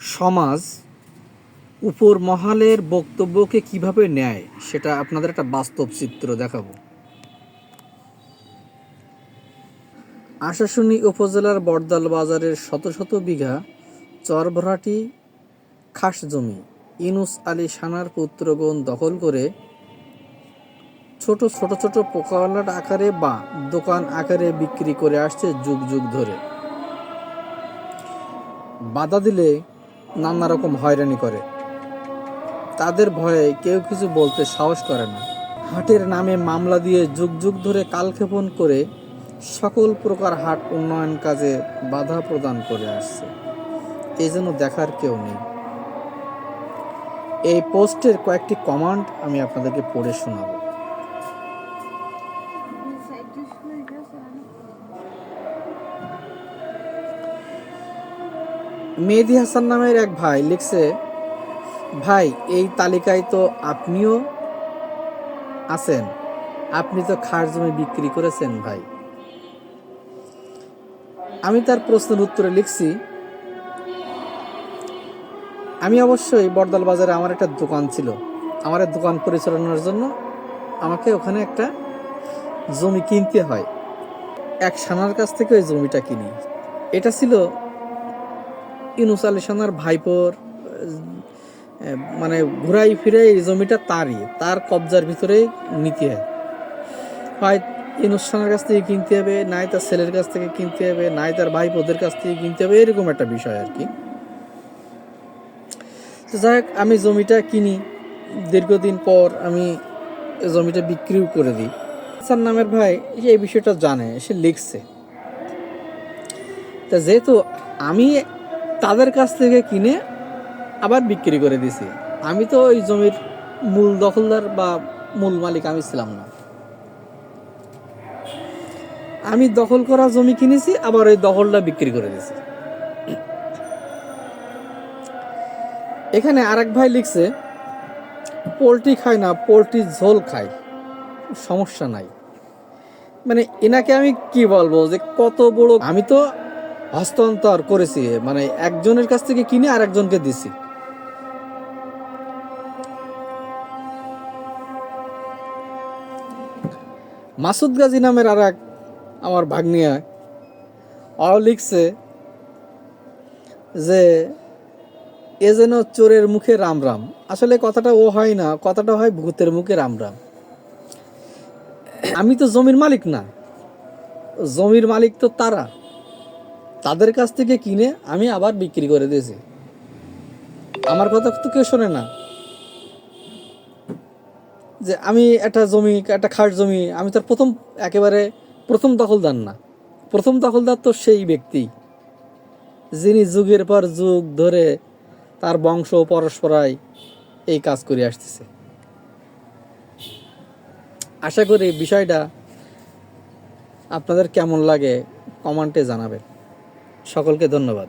সমাজ উপর মহালের বক্তব্যকে কীভাবে নেয়, সেটা আপনাদের একটা বাস্তব চিত্র দেখাবো। আশাশুনি উপজেলার বড়দাল বাজারের শত শত বিঘা চরভরাটি খাস জমি। ইনুস আলী সানার পুত্রগণ দখল করে ছোট ছোট ছোট পোকাওয়ালার আকারে বা দোকান আকারে বিক্রি করে আসছে যুগ যুগ ধরে। বাধা দিলে নানা রকম হয়রানি করে। তাদের ভয়ে কেউ কিছু বলতে সাহস করে না। হাটের নামে মামলা দিয়ে যুগ যুগ ধরে কালক্ষেপণ করে সকল প্রকার হাট উন্নয়ন কাজে বাধা প্রদান করে আসছে। এই জন্য দেখার কেউ নেই। এই পোস্টের কয়েকটি কমান্ড আমি আপনাদেরকে পড়ে শোনাবো। মেহেদি হাসান নামের এক ভাই লিখছে, ভাই, এই তালিকায় তো আপনিও আছেন। আপনি তো খাস জমি বিক্রি করেছেন, ভাই। আমি তার প্রশ্নের উত্তরে লিখছি, আমি অবশ্যই বড়দাল বাজারে আমার একটা দোকান ছিল। আমার দোকান পরিচালনার জন্য আমাকে ওখানে একটা জমি কিনতে হয়। এক সানার কাছ থেকে ওই জমিটা কিনি। এটা ছিল ইনুস আলী সানার ভাইপোর মানে ঘুরাই ফিরে এই জমিটা তারই, তার কবজার ভিতরেই নিতে হয়। হয় ইনুস সানার কাছ থেকে কিনতে হবে, নাই তার ছেলের কাছ থেকে কিনতে হবে, নাই তার ভাইপোদের কাছ থেকে কিনতে হবে, এরকম একটা বিষয় আর কি। তো যাই হোক, আমি জমিটা কিনি, দীর্ঘদিন পর আমি জমিটা বিক্রিও করে দিই। হাসান নামের ভাই এই বিষয়টা জানে, সে লিখছে। তা যেহেতু আমি তাদের কাছ থেকে কিনে আবার বিক্রি করে দিছি। আমি তো ওই জমির মূল দখলদার বা মূল মালিক, আমি ছিলাম না। আমি দখল করা জমি কিনেছি, আবার ওই দখলটা বিক্রি করে দিছি। এখানে আরেক ভাই লিখছে, পোলট্রি খায় না, পোলট্রি ঝোল খায় সমস্যা নাই। মানে এনাকে আমি কি বলব যে কত বড় আমি তো হস্তান্তর করেছি মানে একজনের কাছ থেকে কিনে আর একজনকে দিছি। মাসুদ গাজী নামের আর এক আমার ভাগ্নিয়া ও লিখছে যে, এ যেন চোরের মুখে রাম রাম। আসলে কথাটা ও হয় না, কথাটা হয় ভূতের মুখে রাম রাম। আমি তো জমির মালিক না, জমির মালিক তো তারা। তাদের কাছ থেকে কিনে আমি আবার বিক্রি করে দিয়েছি। আমার কথা তো কেউ শোনে না। যে আমি একটা জমি, একটা খাট জমি, আমি তার প্রথম একেবারে প্রথম দখলদার না। প্রথম দখলদার তো সেই ব্যক্তি যিনি যুগের পর যুগ ধরে তার বংশ পরস্পরায় এই কাজ করে আসতেছে। আশা করি বিষয়টা আপনাদের কেমন লাগে কমেন্টে জানাবেন। সকলকে ধন্যবাদ।